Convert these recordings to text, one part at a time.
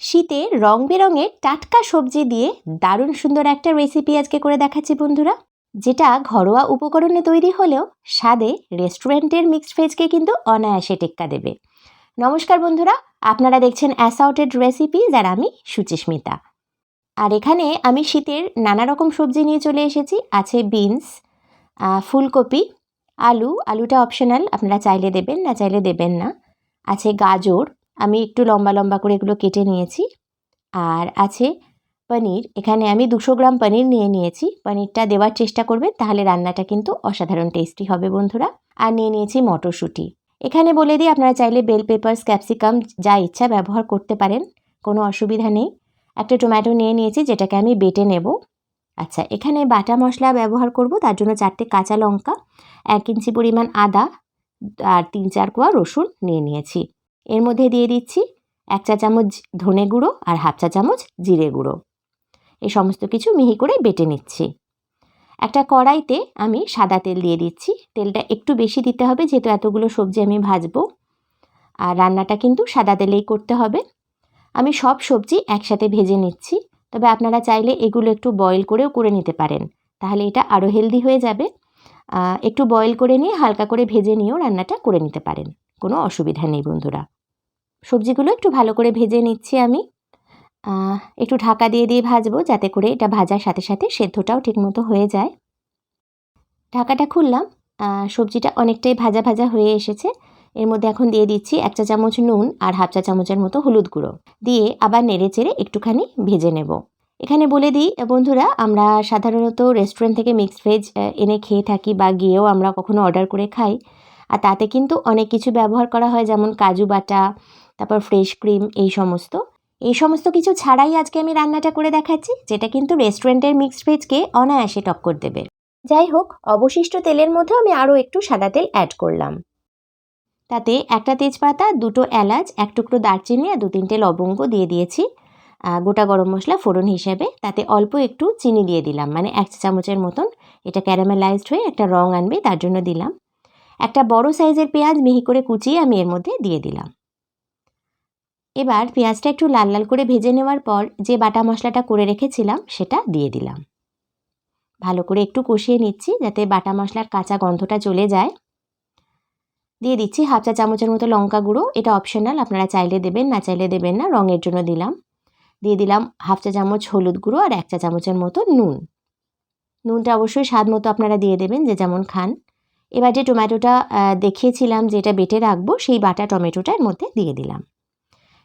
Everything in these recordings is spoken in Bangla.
শীতে রং বেরঙের টাটকা সবজি দিয়ে দারুণ সুন্দর একটা রেসিপি আজকে করে দেখাচ্ছি বন্ধুরা, যেটা ঘরোয়া উপকরণে তৈরি হলেও স্বাদে রেস্টুরেন্টের মিক্সড ভেজকে কিন্তু অনায়াসে টেক্কা দেবে। নমস্কার বন্ধুরা, আপনারা দেখছেন অ্যাসাউটেড রেসিপি যার আমি সুচিস্মিতা। আর এখানে আমি শীতের নানা রকম সবজি নিয়ে চলে এসেছি, আছে বিনস ফুলকপি, আলু, আলুটা অপশনাল আপনারা চাইলে দেবেন, না চাইলে দেবেন না। আছে গাজর আমি একটু লম্বা লম্বা করে এগুলো কেটে নিয়েছি। আর আছে পনির, এখানে আমি দুশো গ্রাম পনির নিয়ে নিয়েছি। পনিরটা দেওয়ার চেষ্টা করবেন, তাহলে রান্নাটা কিন্তু অসাধারণ টেস্টি হবে বন্ধুরা। আর নিয়ে নিয়েছি মটরশুঁটি। এখানে বলে দিই, আপনারা চাইলে বেল পেপার্স ক্যাপসিকাম যা ইচ্ছা ব্যবহার করতে পারেন, কোনো অসুবিধা নেই। একটা টমেটো নিয়ে নিয়েছি, যেটাকে আমি বেটে নেব। আচ্ছা এখানে বাটা মশলা ব্যবহার করব, তার জন্য চারটে কাঁচা লঙ্কা, এক ইঞ্চি পরিমাণ আদা, আর তিন চার কোয়া রসুন নিয়ে নিয়েছি। এর মধ্যে দিয়ে দিচ্ছি এক চা চামচ ধনে গুঁড়ো আর হাফ চা চামচ জিরে গুঁড়ো। এই সমস্ত কিছু মিহি করে বেটে নিচ্ছি। একটা কড়াইতে আমি সাদা তেল দিয়ে দিচ্ছি। তেলটা একটু বেশি দিতে হবে যেহেতু এতগুলো সবজি আমি ভাজবো। আর রান্নাটা কিন্তু সাদা তেলেই করতে হবে। আমি সব সবজি একসাথে ভেজে নিচ্ছি। তবে আপনারা চাইলে এগুলো একটু বয়েল করেও করে নিতে পারেন। তাহলে এটা আরও হেলদি হয়ে যাবে। একটু বয়েল করে নিয়ে হালকা করে ভেজে নিয়েও রান্নাটা করে নিতে পারেন। কোনো অসুবিধা নেই বন্ধুরা। সবজিগুলো একটু ভালো করে ভেজে নিচ্ছি আমি। একটু ঢাকা দিয়ে দিয়ে ভাজবো যাতে করে এটা ভাজার সাথে সাথে সেদ্ধটাও ঠিকমতো হয়ে যায়। ঢাকাটা খুললাম। সবজিটা অনেকটাই ভাজা ভাজা হয়ে এসেছে। এর মধ্যে এখন দিয়ে দিচ্ছি এক চা চামচ নুন আর হাফ চা চামচের মতো হলুদ গুঁড়ো। দিয়ে আবার নেড়ে চেড়ে একটুখানি ভেজে নেব। এখানে বলে দিই, বন্ধুরা, আমরা সাধারণত রেস্টুরেন্ট থেকে মিক্সড ভেজ এনে খেয়ে থাকি বা গিয়েও আমরা কখনো অর্ডার করে খাই। আর তাতে কিন্তু অনেক কিছু ব্যবহার করা হয়, যেমন কাজু বাটা তারপর ফ্রেশ ক্রিম এই সমস্ত। এই সমস্ত কিছু ছাড়াই আজকে আমি রান্নাটা করে দেখাচ্ছি, যেটা কিন্তু রেস্টুরেন্টের মিক্সড ভেজকে অনায়াসে টক্কর দেবে। যাই হোক, অবশিষ্ট তেলের মধ্যে আমি আরও একটু সাদা তেল অ্যাড করলাম। তাতে একটা তেজপাতা, দুটো এলাচ, এক টুকরো দারচিনি আর দু তিনটে লবঙ্গ দিয়ে দিয়েছি। গোটা গরম মশলা ফোড়ন হিসেবে, তাতে অল্প একটু চিনি দিয়ে দিলাম মানে এক চামচের মতন। এটা ক্যারামেলাইজড হয়ে একটা রং আনবে, তার জন্য দিলাম। একটা বড় সাইজের পেঁয়াজ মিহি করে কুচিয়ে আমি এর মধ্যে দিয়ে দিলাম। এবার পেঁয়াজটা একটু লাল লাল করে ভেজে নেওয়ার পর যে বাটা মশলাটা করে রেখেছিলাম, সেটা দিয়ে দিলাম। ভালো করে একটু কষিয়ে নিচ্ছি যাতে বাটা মশলার কাঁচা গন্ধটা চলে যায়। দিয়ে দিচ্ছি হাফ চা চামচের মতো লঙ্কা গুঁড়ো, এটা অপশনাল আপনারা চাইলে দেবেন, না চাইলে দেবেন না, রঙের জন্য দিলাম। দিয়ে দিলাম হাফ চা চামচ হলুদ গুঁড়ো আর এক চা চামচের মতো নুন। নুনটা অবশ্যই স্বাদ মতো আপনারা দিয়ে দেবেন, যে যেমন খান। এবার যে টমেটোটা দেখিয়েছিলাম যেটা বেটে রাখব, সেই বাটা টমেটোটা এর মধ্যে দিয়ে দিলাম।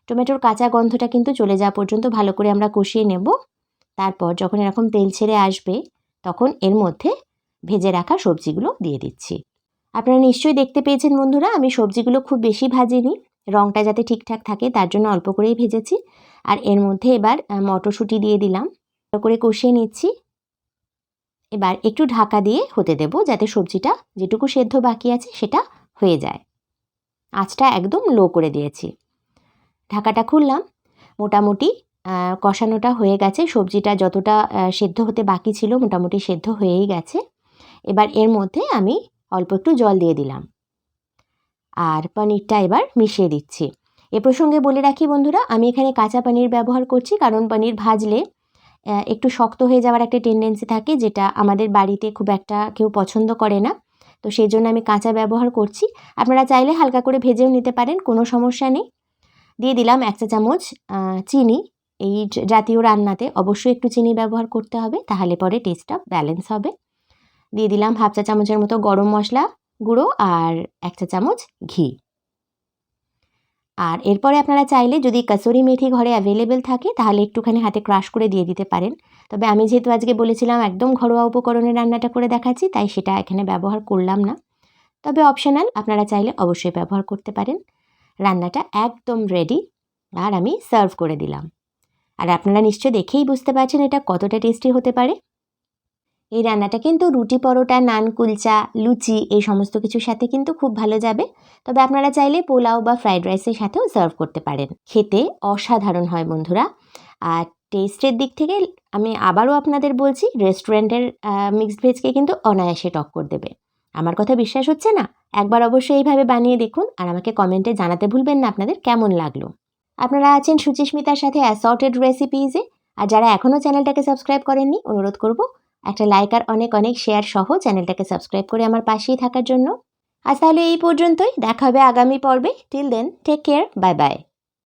টমেটোর কাঁচা গন্ধটা কিন্তু চলে যাওয়া পর্যন্ত ভালো করে আমরা কষিয়ে নেব। তারপর যখন এরকম তেল ছেড়ে আসবে, তখন এর মধ্যে ভেজে রাখা সবজিগুলো দিয়ে দিচ্ছি। আপনারা নিশ্চয়ই দেখতে পেয়েছেন বন্ধুরা, আমি সবজিগুলো খুব বেশি ভাজিনি রঙটা যাতে ঠিকঠাক থাকে তার জন্য অল্প করেই ভেজেছি। আর এর মধ্যে এবার মটরশুঁটি দিয়ে দিলাম, ভালো করে কষিয়ে নিচ্ছি। এবার একটু ঢাকা দিয়ে হতে দেব যাতে সবজিটা যেটুকু সেদ্ধ বাকি আছে সেটা হয়ে যায়। আঁচটা একদম লো করে দিয়েছি। ঢাকাটা খুললাম। মোটামুটি কষানোটা হয়ে গেছে। সবজিটা যতটা সেদ্ধ হতে বাকি ছিল মোটামুটি সেদ্ধ হয়েই গেছে। এবার এর মধ্যে আমি অল্প একটু জল দিয়ে দিলাম। আর পনিরটা এবার মিশিয়ে দিচ্ছি। এ প্রসঙ্গে বলে রাখি বন্ধুরা, আমি এখানে কাঁচা পনির ব্যবহার করছি কারণ পনির ভাজলে একটু শক্ত হয়ে যাওয়ার একটা টেন্ডেন্সি থাকে যেটা আমাদের বাড়িতে খুব একটা কেউ পছন্দ করে না। তো সেই জন্য আমি কাঁচা ব্যবহার করছি। আপনারা চাইলে হালকা করে ভেজেও নিতে পারেন, কোনো সমস্যা নেই। দিয়ে দিলাম এক চা চামচ চিনি। এই জাতীয় রান্নাতে অবশ্যই একটু চিনি ব্যবহার করতে হবে, তাহলে পরে টেস্টটা ব্যালেন্স হবে। দিয়ে দিলাম হাফ চা চামচের মতো গরম মশলা গুঁড়ো আর এক চা চামচ ঘি। আর এরপরে আপনারা চাইলে যদি কাসুরি মেথি ঘরে অ্যাভেলেবেল থাকে, তাহলে একটুখানি হাতে ক্রাশ করে দিয়ে দিতে পারেন। তবে আমি যেহেতু আজকে বলেছিলাম একদম ঘরোয়া উপকরণে রান্নাটা করে দেখাচ্ছি, তাই সেটা এখানে ব্যবহার করলাম না। তবে অপশনাল আপনারা চাইলে অবশ্যই ব্যবহার করতে পারেন। রান্নাটা একদম রেডি আর আমি সার্ভ করে দিলাম। আর আপনারা নিশ্চয় দেখেই বুঝতে পারছেন এটা কতটা টেস্টি হতে পারে। এই রান্নাটা কিন্তু রুটি পরোটা নান কুলচা লুচি এই সমস্ত কিছুর সাথে কিন্তু খুব ভালো যাবে। তবে আপনারা চাইলে পোলাও বা ফ্রাইড রাইসের সাথেও সার্ভ করতে পারেন। খেতে অসাধারণ হয় বন্ধুরা। আর টেস্টের দিক থেকে আমি আবারও আপনাদের বলছি রেস্টুরেন্টের মিক্সড ভেজকে কিন্তু অনায়াসে টক্কর দেবে। আমার কথা বিশ্বাস হচ্ছে না? একবার অবশ্যই এইভাবে বানিয়ে দেখুন আর আমাকে কমেন্টে জানাতে ভুলবেন না আপনাদের কেমন লাগল। আপনারা আছেন সুচিস্মিতার সাথে অ্যাসর্টেড রেসিপিজে আর যারা এখনও চ্যানেলটাকে সাবস্ক্রাইব করেননি, অনুরোধ করব একটা লাইক আর অনেক অনেক শেয়ার সহ চ্যানেলটাকে সাবস্ক্রাইব করে আমার পাশেই থাকার জন্য। আজ তাহলে এই পর্যন্তই। দেখা হবে আগামী পর্বে। Till then take care bye bye